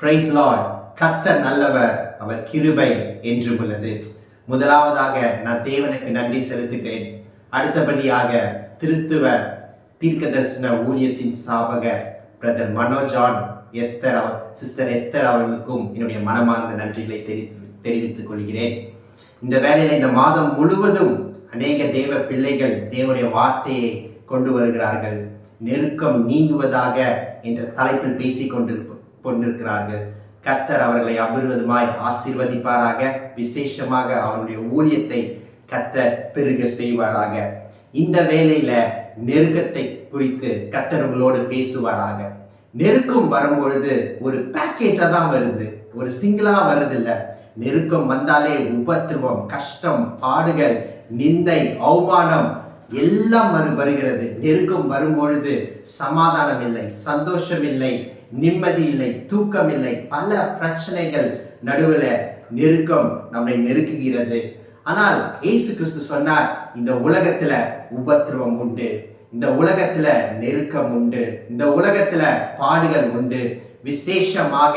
Price Lord கத்த நல்லவர். அவர் கிருபை என்று உள்ளது முதலாவதாக நான் தேவனுக்கு நன்றி செலுத்துகிறேன். அடுத்தபடியாக திருத்துவ தீர்க்க தரிசன ஊழியத்தின் ஸ்தாபக பிரதர் மனோஜான் எஸ்தர் அவர் சிஸ்டர் எஸ்தர் அவர்களுக்கும் என்னுடைய மனமார்ந்த நன்றிகளை தெரி தெரிவித்துக் கொள்கிறேன். இந்த வேலையில் இந்த மாதம் முழுவதும் அநேக தேவ பிள்ளைகள் தேவனுடைய வார்த்தையை கொண்டு வருகிறார்கள். நெருக்கம் நீங்குவதாக என்ற தலைப்பில் பேசிக் கொண்டிருக்கிறார்கள். கர்த்தர் அவர்களை அபரிவதமாய் ஆசீர்வதிப்பாராக. விசேஷமாக அவருடைய ஊழியத்தை கத்தர் பெருக செய்வாராக. இந்த வேலையில நெருக்கத்தை குறித்து கத்தர் உங்களோடு பேசுவாராக. நெருக்கம் வரும்பொழுது ஒரு பேக்கேஜா தான் வருது. ஒரு சிங்கிளா வருதில்ல நெருக்கம் வந்தாலே உபத்திரவம் கஷ்டம் பாடுகள் நிந்தை அவமானம் எல்லாம் வருகிறது. நெருக்கம் வரும்பொழுது சமாதானம் இல்லை சந்தோஷம் இல்லை. நிம்மதி இல்லை தூக்கம் இல்லை பல பிரச்சனைகள் நடுவில் நெருக்கம் நம்மை நெருக்குகிறது. ஆனால் இயேசு கிறிஸ்து சொன்னார் இந்த உலகத்துல உபத்திரவம் உண்டு இந்த உலகத்துல நெருக்கம் உண்டு இந்த உலகத்துல பாடுகள் உண்டு. விசேஷமாக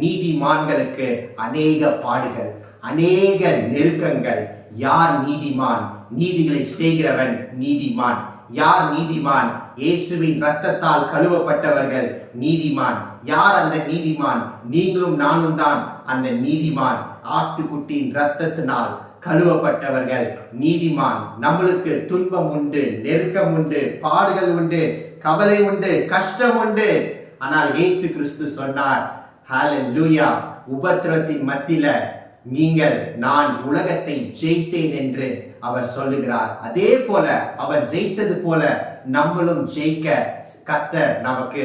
நீதிமான்களுக்கு அநேக பாடுகள் அநேக நெருக்கங்கள். யார் நீதிமான்? நீதிகளை செய்கிறவன் நீதிமான். யார் நீதிமான்? இயேசுவின் ரத்தத்தால் கழுவப்பட்டவர்கள் நீதிமான். யார் அந்த நீதிமான்? நீங்களும் நானும் தான் அந்த நீதிமான். ஆட்டுக்குட்டியின் ரத்தத்தினால் கழுவப்பட்டவர்கள் நீதிமான். நம்மளுக்கு துன்பம் உண்டு நெருக்கம் உண்டு பாடுகள் உண்டு கவலை உண்டு கஷ்டம் உண்டு. ஆனால் இயேசு கிறிஸ்து சொன்னார் ஹalleluya. உபத்திரத்தின் மத்தியில நீங்கள் நான் உலகத்தை ஜெயித்தேன் என்று அவர் சொல்லுகிறார். அதே போல அவர் ஜெயித்தது போல நம்மளும் ஜெயிக்க கத்தர் நமக்கு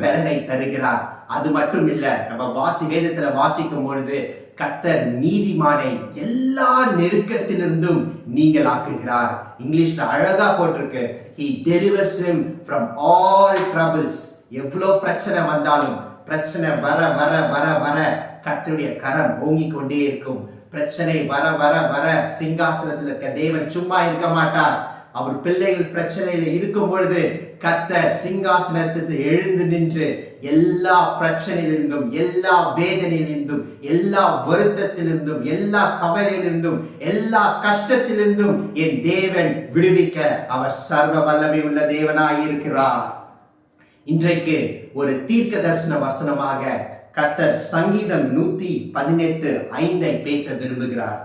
பலனை தருகிறார். அது மட்டும் இல்ல நம்ம வாசி வேதத்துல வாசிக்கும் பொழுது கத்தர் நீதிமானை எல்லா நெருக்கத்திலிருந்தும் நீங்கள் ஆக்குகிறார். இங்கிலீஷ்ல அழகா போட்டிருக்கு. He delivers him from all troubles எவ்வளோ பிரச்சனை வந்தாலும் பிரச்சனை வர வர வர வர கத்தருடைய கரம் ஓங்கிக் கொண்டே இருக்கும். பிரச்சனை வர வர வர சிங்காசனத்தில் இருக்க தேவன் சும்மா இருக்க மாட்டார். அவர் பிள்ளைகள் பிரச்சனையில இருக்கும் பொழுது கர்த்தர் சிங்காசனத்தில் எழுந்து நின்று எல்லா பிரச்சனையிலிருந்தும் எல்லா வேதனையிலிருந்தும் எல்லா வருத்தத்திலிருந்தும் எல்லா கவலையிலிருந்தும் எல்லா கஷ்டத்திலிருந்தும் என் தேவன் விடுவிக்க அவர் சர்வ வல்லமை உள்ள தேவனாய் இருக்கிறார் இன்றைக்கு ஒரு தீர்க்க தரிசன வசனமாக கர்த்தர் சங்கீதம் நூத்தி பதினெட்டு ஐந்தை பேச விரும்புகிறார்.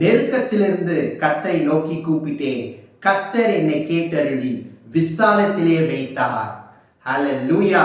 நெருக்கத்திலிருந்து கத்தரை நோக்கி கூப்பிட்டேன். கத்தர் என்னை கேட்டருளி விசாலத்திலே வைத்தார். லூயா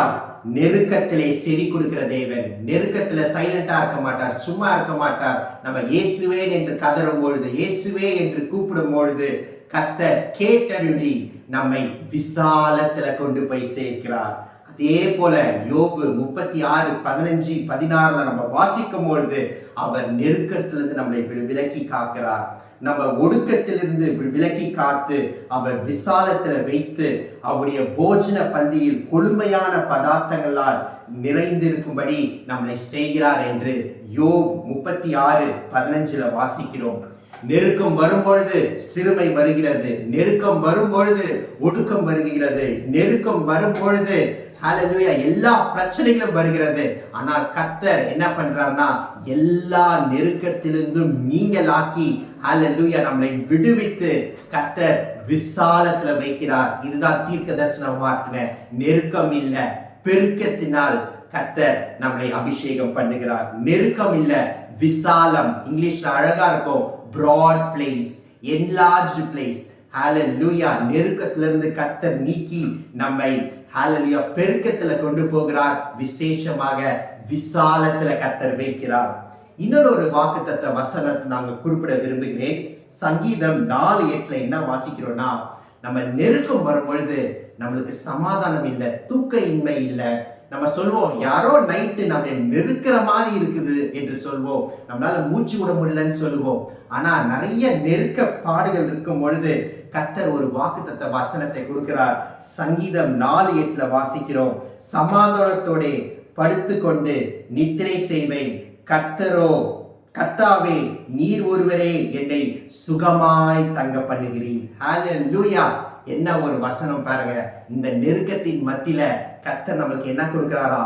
நெருக்கத்திலே செவி கொடுக்கிற தேவன். நெருக்கத்துல சைலண்டா இருக்க மாட்டார் சும்மா இருக்க மாட்டார். நம்ம இயேசுவே என்று கதறும் பொழுது இயேசுவே என்று கூப்பிடும் பொழுது கத்தர் கேட்டருளி நம்மை விசாலத்துல கொண்டு போய் சேர்க்கிறார். அதே போல யோபு முப்பத்தி ஆறு பதினஞ்சு பதினாறுல நம்ம வாசிக்கும் பொழுது அவர் நெருக்கத்திலிருந்து நம்மளை விலக்கி காக்கிறார். நம்ம ஒடுக்கத்திலிருந்து விலக்கி காத்து அவர் விசாலத்துல வைத்து அவருடைய போஜன பந்தியில் கொழுமையான பதார்த்தங்களால் நிறைந்திருக்கும்படி நம்மளை செய்கிறார் என்று யோப் முப்பத்தி ஆறு பதினஞ்சுல வாசிக்கிறோம். நெருக்கம் வரும்பொழுது சிறுமை வருகிறது. நெருக்கம் வரும்பொழுது ஒடுக்கம் வருகிறது. நெருக்கம் வரும்பொழுது ஹலலூயா எல்லா பிரச்சனைகளும் வருகிறது. ஆனால் கத்தர் என்ன பண்றாருன்னா எல்லா நெருக்கத்திலிருந்தும் நீங்களாக்கி ஹலலூயா நம்மளை விடுவித்து கத்தர் விசாலத்துல வைக்கிறார். இதுதான் தீர்க்க தரிசன வார்த்தை. நெருக்கம் இல்ல பெருக்கத்தினால் கத்தர் நம்மளை அபிஷேகம் பண்ணுகிறார். நெருக்கம் இல்ல விசாலம். இங்கிலீஷ்ல அழகா இருக்கும். Broad place enlarge place hallelujah நெருக்கத்திலிருந்து கத்தர் நீக்கி நம்மை ஹாலலியா பெருக்கத்துல கொண்டு போகிறார். விசேஷமாக விசாலத்துல கத்தர் வைக்கிறார். இன்னொரு வாக்கு தத்த வசனத்தை நாங்கள் குறிப்பிட விரும்புகிறேன். சங்கீதம் நாலு எட்டுல என்ன வாசிக்கிறோம்னா நம்ம நெருக்கம் வரும் பொழுது நம்மளுக்கு சமாதானம் இல்லை தூக்க இன்மை இல்லை. நம்ம சொல்வோம் யாரோ நைட்டு நம்மளை நெருக்கிற மாதிரி இருக்குது என்று சொல்வோம். நம்மளால மூச்சு விட முடியலன்னு சொல்லுவோம். ஆனா நிறைய நெருக்க பாடுகள் இருக்கும் பொழுது கத்தர் ஒரு வாக்குத்தத்த வசனத்தை கொடுக்கிறார். சங்கீதம் நாலு எட்டுல வாசிக்கிறோம். சமாதானத்தோட படுத்துக்கொண்டு நித்திரை செய்வேன். கர்த்தரோ கர்த்தாவே நீர் ஒருவரே என்னை சுகமாய் தங்க பண்ணுகிறீர். ஹalleluya என்ன ஒரு வசனம் பாருங்க. இந்த நெருக்கத்தின் மத்தியில கர்த்தர் நம்மளுக்கு என்ன கொடுக்கிறாரா?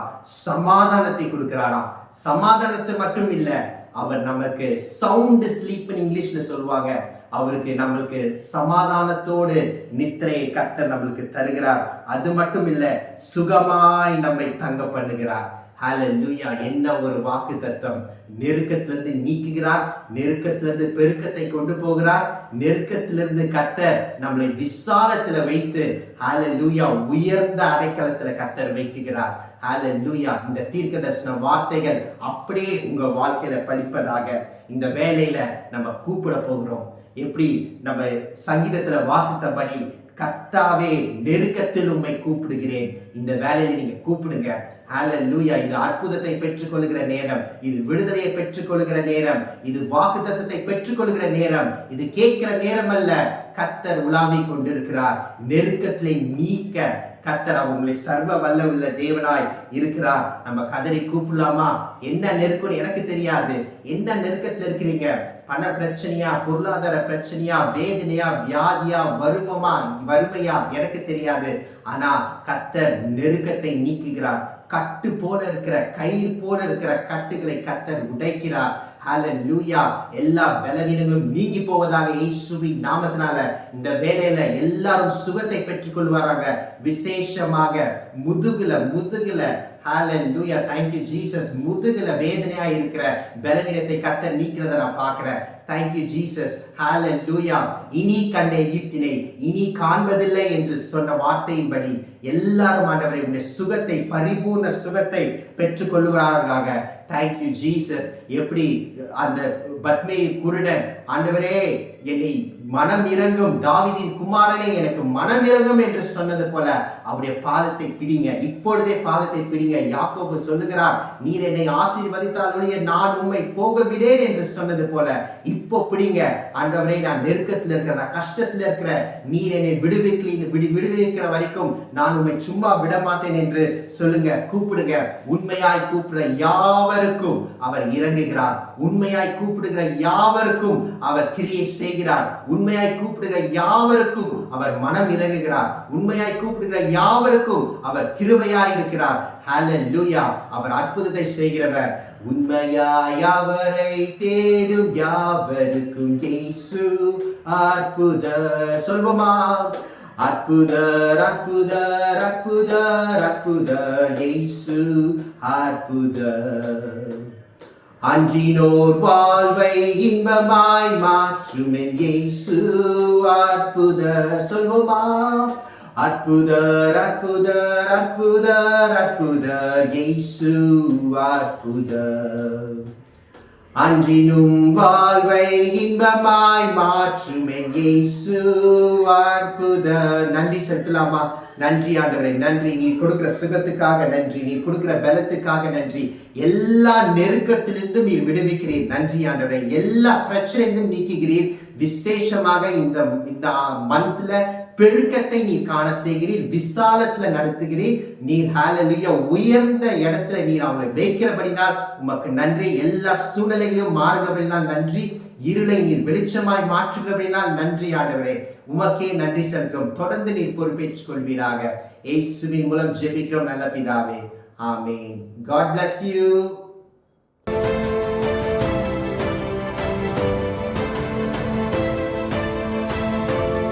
சமாதானத்தை கொடுக்கிறாரா? சமாதானத்தை மட்டும் இல்லை அவர் நமக்கு சவுண்ட் ஸ்லீப்னு இங்கிலீஷ்ல சொல்லுவாங்க. அவருக்கு நம்மளுக்கு சமாதானத்தோடு நித்திரையை கத்தர் நம்மளுக்கு தருகிறார். அது மட்டும் இல்லை சுகமாய் நம்மை தங்க பண்ணுகிறார். ஹalleluya என்ன ஒரு வாக்கு தத்துவம் நெருக்கத்திலிருந்து நீக்குகிறார் நெருக்கத்திலிருந்து பெருக்கத்தை கொண்டு போகிறார் நெருக்கத்திலிருந்து கத்தர் நம்மளை விசாலத்துல வைத்து ஹalleluya உயர்ந்த அடைக்கலத்துல கத்தர் வைக்குகிறார். ஹalleluya இந்த தீர்க்க தரிசன வார்த்தைகள் அப்படியே உங்க வாழ்க்கையில பழிப்பதாக இந்த வேலையில நம்ம கூப்பிட போகிறோம். எப்படி நம்ம சங்கீதத்துல வாசித்தபடி கத்தாவே நெருக்கத்தில் உண்மை கூப்பிடுகிறேன். இந்த வேலையில நீங்க கூப்பிடுங்க. ஹalleluya இது அற்புதத்தை பெற்றுக்கொள்கிற நேரம். இது விடுதலையை பெற்றுக்கொள்கிற நேரம். இது வாக்குத்தத்தத்தை பெற்றுக்கொள்கிற நேரம். இது கேட்கிற நேரம் அல்ல. கத்தர் உலாவிக் கொண்டிருக்கிறார். நெருக்கத்திலே நீக்க கத்தர் உங்களை சர்வ வல்ல உள்ள தேவனாய் இருக்கிறார். நம்ம கதறி கூப்பிடலாமா? என்ன நெருக்கம்னு எனக்கு தெரியாது. என்ன நெருக்கத்தில் இருக்கிறீங்க? பண பிரச்சனையா பொருளாதார பிரச்சனையா வேதனையா வியாதியா வறுமமா வறுமையா எனக்கு தெரியாது. ஆனா கத்தர் நெருக்கத்தை நீக்குகிறார். கட்டு போல இருக்கிற கயிறு போல இருக்கிற கட்டுகளை கத்தர் உடைக்கிறார். ஹலலூயா எல்லா பலவீனங்களும் நீங்கி போவதாக இயேசுவின் நாமத்தினால இந்த வேலையில எல்லாரும் சுகத்தை பெற்றுக்கொள்வாராங்க விசேஷமாக முதுகுல முதுகுல ஹாலூயா தேங்க்யூ ஜீசஸ் முதுகுல வேதனையா இருக்கிற பலவீனத்தை கத்த நீக்கிறத நான் பார்க்கிறேன். தேங்க்யூ ஜீசஸ் ஜீசஸ் லூயா இனி கண்ட எகிப்தினை இனி காண்பதில்லை என்று சொன்ன வார்த்தையின்படி எல்லாரும் ஆண்டவரை உடைய சுகத்தை பரிபூர்ண சுகத்தை பெற்றுக்கொள்வார்களாக தேங்க் யூ ஜீசஸ் எப்படி அந்த பத்மே குருடன் ஆண்டவரே என்னை மனம் இறங்கும் தாவிதின் குமாரனே எனக்கு மனம் இறங்கும் என்று சொன்னது போல அவருடைய பாதத்தை பிடிங்க. இப்பொழுதே பாதத்தை பிடிங்க. யாக்கோபு சொல்லுகிறார் நீர் என்னை ஆசீர்வதித்தால் ஒழிய நான் உண்மை போக விடேன் என்று சொன்னது போல இப்போ பிடிங்க. ஆண்டவரே நான் நெருக்கத்தில் இருக்கிற நான் கஷ்டத்தில் இருக்கிற நீர் என்னை விடுவிக்கலி விடு விடுவிக்கிற வரைக்கும் நான் உண்மை சும்மா விட மாட்டேன் என்று சொல்லுங்க கூப்பிடுங்க. உண்மையாய் கூப்பிடுற யாவருக்கும் அவர் இறங்குகிறார். உண்மையாய் கூப்பிடுகிற யாவருக்கும் அவர் கிரியை செய்கிறார். உண்மையாய் கூப்பிடுகிற யாவருக்கும் அவர் மனம் இறங்குகிறார். உண்மையாய் கூப்பிடுகிற யாவருக்கும் அவர் கிருபையாய் இருக்கிறார். ஹalleluya அவர் அற்புதத்தை செய்கிறவர். உண்மையாய் அவரை தேடும் யாவருக்கும் இயேசு அற்புத சொல்வோமா? அற்புதர் அற்புதர் அற்புதர் அற்புதர் இயேசு அற்புதர். அன்றினோர் வாழ்வை இன்பமாய் மாற்றும் இயேசு. அற்புத சொல்வோமா? அற்புதர் அற்புதர் அற்புதர் அற்புதர் இயேசு. அற்புதர். அன்றினும் வாழ்வை இன்பமாய் மாற்றும் என் இயேசு அற்புதர் நன்றி செலுத்தலாமா? நன்றி ஆண்டவரே நன்றி. நீ கொடுக்குற சுகத்துக்காக நன்றி. நீ கொடுக்குற பலத்துக்காக நன்றி. எல்லா நெருக்கத்திலிருந்தும் நீர் விடுவிக்கிறீர். நன்றி ஆண்டவரே. எல்லா பிரச்சனையிலும் நீக்குகிறீர். விசேஷமாக இந்த இந்த மந்த்ல பெருக்கத்தை நீர் காண செய்கிறீர். விசாலத்துல நடத்துகிறீர். நீர் ஹalleluya உயர்ந்த இடத்துல நீர் அவங்களை வைக்கிறபடினால் உமக்கு நன்றி. எல்லா சூழ்நிலையிலும் மாறுகிறபடினால் நன்றி. இருளை நீர் வெளிச்சமாய் மாற்றுகிறபடினால் நன்றி ஆண்டவரே. உமக்கே நன்றி செலுத்தும் தொடர்ந்து நீர் பொறுப்பேற்றுக் கொள்வீராக. இயேசுவின் மூலம் ஜெபிக்கிறோம் நல்ல பிதாவே. ஆமென். God bless you